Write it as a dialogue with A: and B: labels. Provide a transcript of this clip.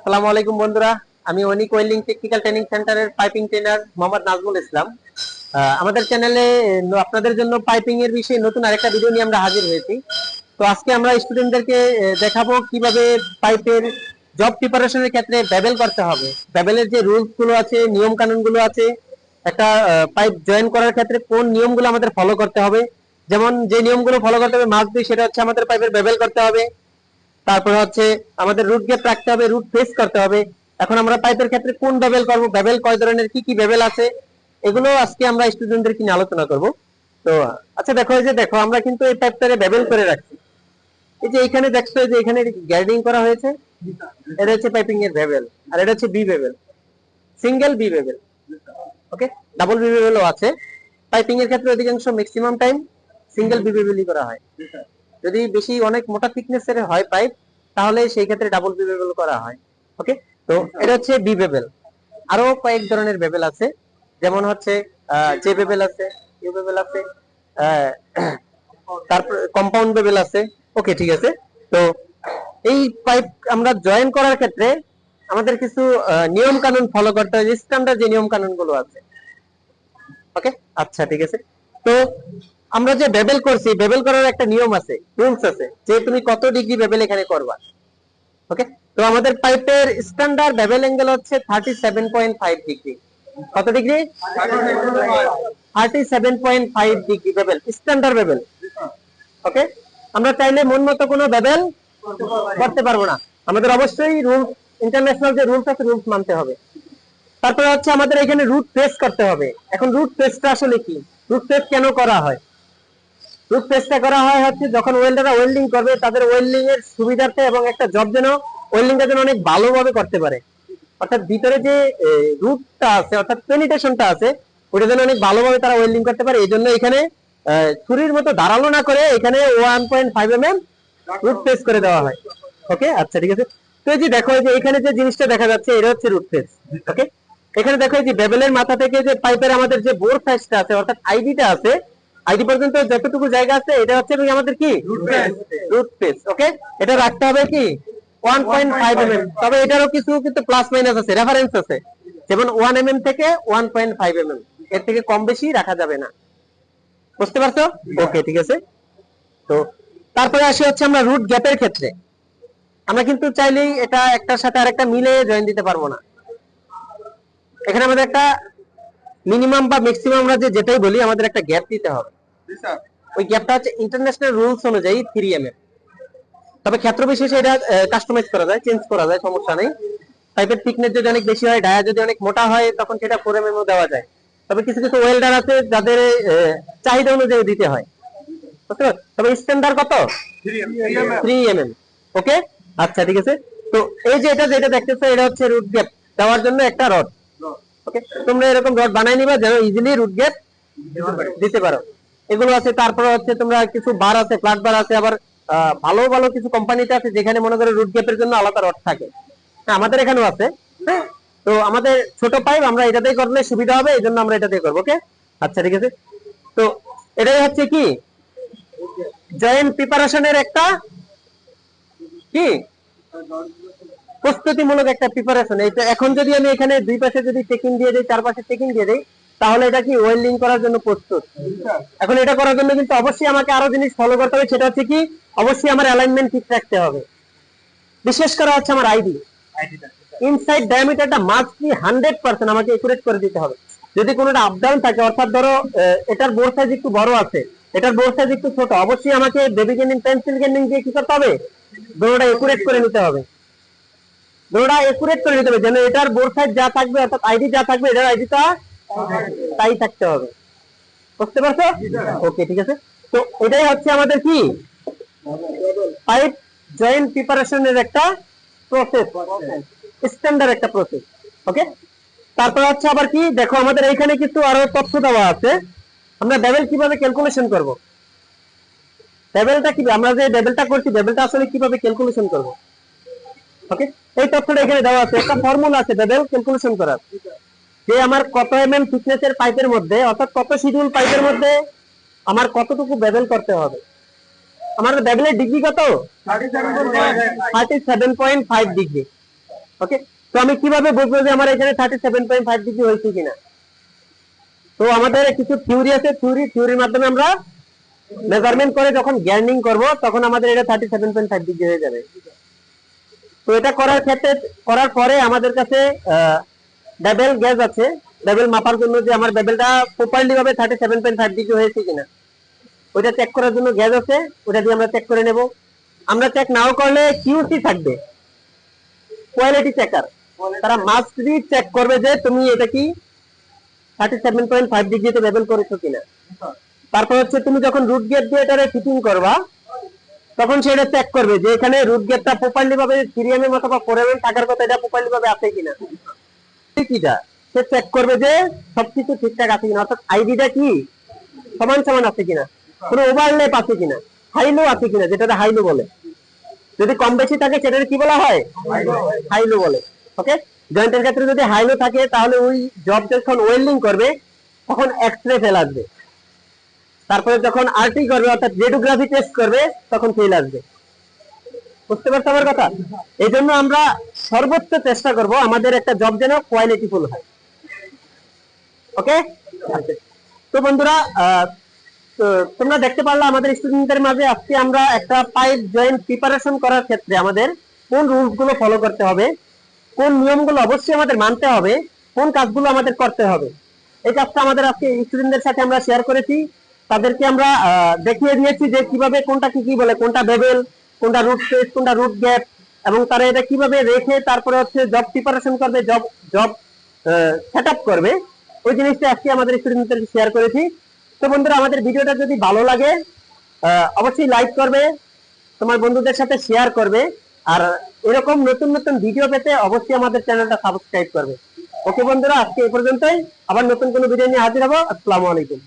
A: আসসালামু আলাইকুম বন্ধুরা। আমি অনিক ওয়েল্ডিং টেকনিক্যাল ট্রেনিং সেন্টারের পাইপিং ট্রেনার মোহাম্মদ নাজমুল ইসলাম। আমাদের চ্যানেলে আপনাদের জন্য পাইপিং এর বিষয়ে নতুন আরেকটা ভিডিও নিয়ে আমরা হাজির হয়েছি। তো আজকে আমরা স্টুডেন্টদেরকে দেখাবো কীভাবে পাইপের জব প্রিপারেশনের ক্ষেত্রে ব্যাবেল করতে হবে। ব্যাবেলের যে রুলসগুলো আছে, নিয়ম কানুনগুলো আছে, একটা পাইপ জয়েন করার ক্ষেত্রে কোন নিয়মগুলো আমাদের ফলো করতে হবে। যেমন যে নিয়মগুলো ফলো করতে হবে মাস্ট বি সেটা হচ্ছে আমাদের পাইপের ব্যাবেল করতে হবে। তারপরে হচ্ছে আমাদের রুট গেপ রাখতে হবে রুট ফেস করতে হবে। এখন আমরা পাইপের ক্ষেত্রে কোন বেবেল করব বেবেল কয় ধরনের, কি কি বেবেল আছে, এগুলো আজকে আমরা স্টুডেন্টদের নিয়ে আলোচনা করব। তো আচ্ছা দেখো, এই যে দেখো, আমরা কিন্তু এই পাইপটারে বেবেল করে রাখছি। এই যে এখানে দেখছ যে এখানে গ্যাডিং করা হয়েছে, এটা হচ্ছে পাইপিং এর বেবেল আর এটা হচ্ছে V bevel single V bevel okay double V বেবেলও আছে। পাইপিং এর ক্ষেত্রে অধিকাংশ ম্যাক্সিমাম টাইম সিঙ্গেল বি বেবেলই করা হয়। যদি বেশি অনেক মোটা থিকনেস এর হয় পাইপ তাহলে সেই ক্ষেত্রে ডাবল বি বেবেল করা হয় ওকে তো এটা হচ্ছে বি বেবেল আরও কয়েক ধরনের বেবেল আছে, যেমন হচ্ছে জে বেবেল আছে ইউ বেবেল আছে তারপর কম্পাউন্ড বেবেল আছে ওকে ঠিক আছে? তো এই পাইপ আমরা জয়েন করার ক্ষেত্রে আমাদের কিছু নিয়ম কানুন ফলো করতে হয় স্ট্যান্ডার্ড যে নিয়ম কানুনগুলো আছে ওকে আচ্ছা ঠিক আছে? তো আমরা যে বেবেল করছি বেবেল করার একটা নিয়ম আছে রুলস আছে, যে তুমি কত ডিগ্রি বেবেল এখানে করবা। ওকে তো আমাদের পাইপের স্ট্যান্ডার্ড বেবেল অ্যাঙ্গেল হচ্ছে thirty seven point five degree কত degree thirty seven point five degree bevel standard bevel okay আমরা চাইলে মন মতো কোনো বেবেল করতে পারব না। আমাদের অবশ্যই রুল ইন্টারন্যাশনাল যে রুলস আছে রুলস মানতে হবে। তারপরে হচ্ছে আমাদের এখানে রুট টেস্ট করতে হবে। এখন রুট টেস্টটা আসলে কি? রুট টেস্ট কেন করা হয়? রুট টেস্টটা করা হয় হচ্ছে যখন ওয়েল্ডাররা ওয়েল্ডিং করবে, তাদের ওয়েল্ডিং এর সুবিধার্থে এবং একটা জব যেন ওয়েল্ডিংটা যেন অনেক ভালোভাবে করতে পারে। অর্থাৎ ভিতরে যে রুটটা আছে, অর্থাৎ পেনিটেশনটা আছে, ওটা যেন অনেক ভালোভাবে তারা ওয়েল্ডিং করতে পারে। এই জন্য এখানে ছুরির মতো ধারালো না করে এখানে one point five M M root test করে দেওয়া হয়। ওকে আচ্ছা ঠিক আছে? তো এই যে দেখো যে এখানে যে জিনিসটা দেখা যাচ্ছে, এটা হচ্ছে রুট টেস্ট ওকে এখানে দেখো যে বেবেলের মাথা থেকে যে পাইপের আমাদের যে বোর সাইজটা আছে, অর্থাৎ আইডিটা আছে আইডি পর্যন্ত যতটুকু জায়গা আছে এটা হচ্ছে আমাদের কি? রুট স্পেস ওকে এটা রাখতে হবে কি? 1.5 mm তবে এটারও কিছু কিন্তু প্লাস মাইনাস আছে রেফারেন্স আছে। যেমন 1 mm থেকে 1.5 mm এর থেকে কম বেশি রাখা যাবে না। বুঝতে পারছ? ওকে ঠিক আছে। তো তারপরে আসি হচ্ছে আমরা রুট গ্যাপের ক্ষেত্রে। আমরা কিন্তু চাইলেই এটা একটার সাথে আরেকটা মিলে জয়েন দিতে পারব না। এখানে আমাদের একটা মিনিমাম বা ম্যাক্সিমাম আমরা যে যেটাই বলি আমাদের একটা গ্যাপ দিতে হবে। ওই গ্যাপটা হচ্ছে ইন্টারন্যাশনাল রুলস অনুযায়ী থ্রি এম তবে ক্ষেত্র বিশেষে এটা কাস্টমাইজ করা যায় চেঞ্জ করা যায় সমস্যা নেই। পাইপের থিকনেস যদি অনেক বেশি হয় ডায়া যদি অনেক মোটা হয় তখন সেটা ফোর এম এমও দেওয়া যায়। তবে কিছু কিছু ওয়েল্ডার আছে যাদের চাহিদা অনুযায়ী দিতে হয়। বুঝতে পারছ? তবে স্ট্যান্ডার্ড কত? থ্রি এম এম ওকে আচ্ছা ঠিক আছে। তো এই যে এটা যেটা দেখতেছো এটা হচ্ছে রুট গ্যাপ দেওয়ার জন্য একটা রড ওকে তোমরা এরকম রড বানাই নিবা, যেন ইজিলি রুট গ্যাপ দিতে পারো এগুলো আছে, তারপরে হচ্ছে তোমরা কিছু বার আছে ফ্ল্যাট বার আছে, আবার ভালো ভালো কিছু কোম্পানিতে আছে, যেখানে মনে করো রুট গ্যাপের জন্য আলাদা রড থাকে। হ্যাঁ আমাদের এখানেও আছে হ্যাঁ? তো আমাদের ছোট পাইপ আমরা এটাতেই করলে সুবিধা হবে, এই জন্য আমরা এটাতেই করব ওকে আচ্ছা ঠিক আছে? তো এটাই হচ্ছে কি? জয়েন্ট প্রিপারেশনের একটা কি? প্রস্তুতিমূলক একটা প্রিপারেশন এইটা এখন যদি আমি এখানে দুই পাশে যদি চেকিং দিয়ে দিই, চার পাশে চেকিং দিয়ে দিই, তাহলে এটা কি ওয়েল্ডিং করার জন্য প্রস্তুত? এখন এটা করার জন্য কিন্তু অবশ্যই আমাকে আরও জিনিস ফলো করতে হবে, সেটা হচ্ছে কি, অবশ্যই আমার অ্যালাইনমেন্ট ঠিক রাখতে হবে। বিশেষ করে হচ্ছে আমার আইডি ইনসাইড ডায়ামিটারটা মাস্টলি হান্ড্রেড পার্সেন্ট আমাকে একুরেট করে দিতে হবে। যদি কোনোটা আপ ডাউন থাকে, অর্থাৎ ধরো এটার বোর্ড সাইজ একটু বড় আছে, এটার বোর্ড সাইজ একটু ছোট, অবশ্যই আমাকে বেবি গেনিং পেন্সিল গেনিং দিয়ে কি করতে হবে? দোনোটা একুরেট করে নিতে হবে। দোনোটা একুরেট করে হবে যেন এটার বোর্ড সাইজ যা থাকবে, অর্থাৎ আইডি যা থাকবে, এটার আইডিটা তাই থাকতে হবে। বুঝতে পারছ? ওকে ঠিক আছে। তো এটাই হচ্ছে আমাদের কি? পাইপ জয়েন্ট প্রিপারেশনের একটা প্রসেস স্ট্যান্ডার্ড একটা প্রসেস ওকে তারপর হচ্ছে আবার কি? দেখো, আমাদের এখানে কিন্তু আরও তথ্য দেওয়া আছে। আমরা বেবেল কীভাবে ক্যালকুলেশন করব? বেবেলটা কি? আমরা যে বেবেলটা করছি বেবেলটা আসলে কীভাবে ক্যালকুলেশন করব? ওকে এই তথ্যটা এখানে দেওয়া আছে। একটা ফর্মুলা আছে ক্যালকুলেশন করার। যে আমার কত এর পাইপের মধ্যে, অর্থাৎ কত শিডিউল পাইপের মধ্যে আমার কতটুকু করতে হবে? আমার ডিগ্রি কত? Thirty seven point five degree okay তো আমি কীভাবে বুঝব যে আমার এখানে thirty seven point five degree হয়েছে কিনা? তো আমাদের কিছু থিওরি আছে। থিওরি থিওরির মাধ্যমে আমরা মেজারমেন্ট করে যখন গ্যান্ডিং করব, তখন আমাদের এটা thirty seven point five degree হয়ে যাবে। তো এটা করার ক্ষেত্রে করার পরে আমাদের কাছে বেবেল গ্যাস আছে। বেবেল মাপার জন্য যে আমার বেবেলটা প্রপারলি ভাবে thirty seven point five degree হয়েছে কিনা। ওইটা চেক করার জন্য গ্যাস আছে ওটা দিয়ে আমরা চেক করে নেব। আমরা চেক নাও করলে কিউসি থাকবে। কোয়ালিটি চেকার তারা মাস্ট বি চেক করবে যে তুমি এটা কি থার্টি সেভেন পয়েন্ট ফাইভ ডিগ্রিতে লেভেল করেছ কিনা। তারপর হচ্ছে তুমি যখন রুট গেট দিয়ে এটারে ফিটিং করবা তখন সেটা চেক করবে যে এখানে রুট গেটটা প্রপারলি ভাবে থ্রি এম এর মতো বা ফোর এম থাকার কথা এটা প্রপারলি ভাবে আছে কিনা। কিটা সে চেক করবে যে সবকিছু ঠিকঠাক আছে কিনা অর্থাৎ আইডিটা কি? সমান সমান আছে কিনা? কোনো ওভারলেপ আছে কিনা? হাইলো আছে কিনা যেটা হাইলো বলে। যদি কম বেশি থাকে সেটাকে কি বলা হয়? হাইলো বলে। ওকে জয়েন্টের ক্ষেত্রে যদি হাইলো থাকে তাহলে ওই জব যখন ওয়েল্ডিং করবে তখন এক্সরে ফেল আসবে। তারপরে যখন আরটি করবে, অর্থাৎ রেডিওগ্রাফি টেস্ট করবে, তখন ফেল আসবে। বুঝতে পারছ আমার কথা? এই জন্য আমরা সর্বোচ্চ চেষ্টা করব আমাদের একটা জব যেন কোয়ালিটিফুল হয়। ওকে তো বন্ধুরা তোমরা দেখতে পারলে আমাদের স্টুডেন্টদের মাঝে আজকে আমরা একটা পাইপ জয়েন্ট প্রিপারেশন করার ক্ষেত্রে আমাদের কোন রুলসগুলো ফলো করতে হবে, কোন নিয়মগুলো অবশ্যই আমাদের মানতে হবে, কোন কাজগুলো আমাদের করতে হবে। এই কাজটা আমাদের আজকে স্টুডেন্টদের সাথে আমরা শেয়ার করেছি। তাদেরকে আমরা দেখিয়ে দিয়েছি যে কীভাবে কোনটা কি কি বলে, কোনটা বেবেল কোনটা রুট ফেস কোনটা রুট গ্যাপ এবং তারা এটা কীভাবে রেখে তারপরে হচ্ছে জব প্রিপারেশন করবে জব জব সেট করবে, ওই জিনিসটা আজকে আমাদের স্টুডেন্টদেরকে শেয়ার করেছি। তো বন্ধুরা, আমাদের ভিডিওটা যদি ভালো লাগে অবশ্যই লাইক করবে, তোমার বন্ধুদের সাথে শেয়ার করবে, আর এরকম নতুন নতুন ভিডিও পেতে অবশ্যই আমাদের চ্যানেলটা সাবস্ক্রাইব করবে। ওকে বন্ধুরা, আজকে এই পর্যন্তই। আবার নতুন কোনো ভিডিও নিয়ে হাজির হব। আসসালামু আলাইকুম।